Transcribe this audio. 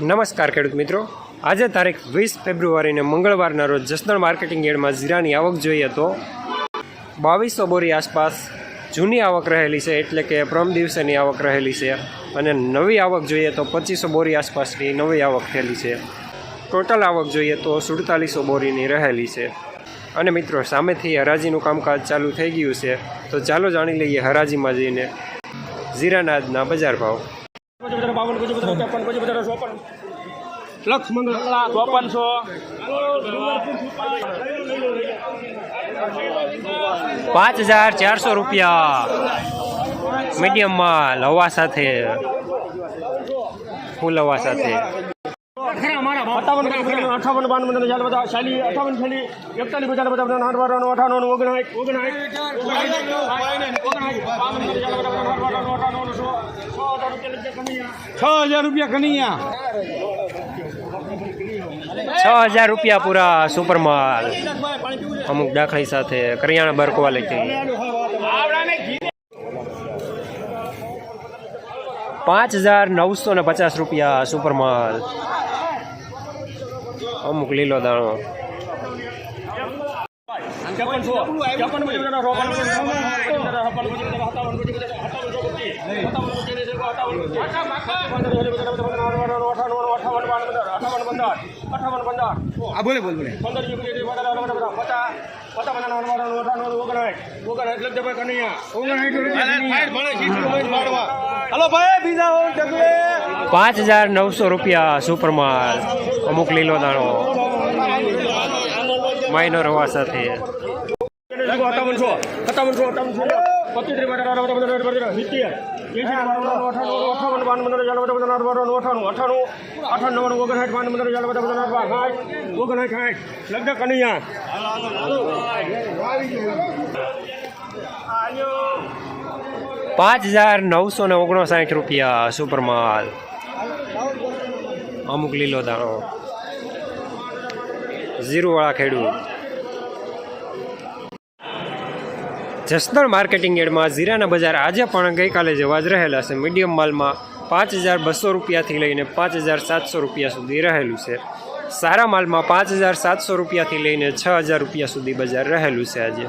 નમસ્કાર ખેડૂત મિત્રો. આજે તારીખ વીસ ફેબ્રુઆરીને મંગળવારના રોજ જસદણ માર્કેટિંગ યાર્ડમાં જીરાની આવક જોઈએ તો બાવીસો બોરી આસપાસ જૂની આવક રહેલી છે, એટલે કે પ્રમ દિવસેની આવક રહેલી છે અને નવી આવક જોઈએ તો પચીસો બોરી આસપાસની નવી આવક થયેલી છે. ટોટલ આવક જોઈએ તો સુડતાલીસો બોરીની રહેલી છે. અને મિત્રો, સામેથી હરાજીનું કામકાજ ચાલુ થઈ ગયું છે, તો ચાલો જાણી લઈએ હરાજીમાં જઈને જીરાના આજના બજાર ભાવ. લક્ષ મંગળા ચોપનસો પાંચ હજાર ચારસો રૂપિયા મીડિયમ માલ હવા સાથે ફૂલ હવા સાથે અઠાવન અઠાવન બાવન બધા હજાર બધા શાલી અઠાવન શાલી એકતાલીસ હજાર બધા બધા આઠ ઓગણાઠ ઓગણાઠ છ હજાર રૂપિયા કનૈયા. છ હજાર રૂપિયા પૂરા સુપર માલ અમુક દાખલી સાથે કરિયાણા બાર ક્વોલિટી પાંચ હજાર નવસો ને પચાસ રૂપિયા સુપર માલ અમુક લીલો દાણો. પંદર બોલે બોલ બોલે. પાંચ હજાર નવસો રૂપિયા સુપર માલ અમુક લીલો દાણો. માઇનો રવા સાથે. પચીસ અઠાવન બાવન પંદર હજાર બધા બધા અઠાણું અઠાણું અઠાણું અઠાણું નવ્વાણું ઓગણસાઠ પાંચ હજાર નવસો ને ઓગણસાઠ રૂપિયા સુપર માલ. અમુક લીલો દાણો. ઝીરોવાળા ખેડૂત. જસદણ માર્કેટિંગ યાર્ડમાં જીરાના બજાર આજે પણ ગઈકાલે જેવા જ રહેલા છે. મીડિયમ માલમાં પાંચ હજાર બસો રૂપિયાથી લઈને પાંચ હજાર સાતસો રૂપિયા સુધી રહેલું છે. સારા માલમાં પાંચ હજાર સાતસો રૂપિયાથી લઈને છ હજાર રૂપિયા સુધી બજાર રહેલું છે આજે.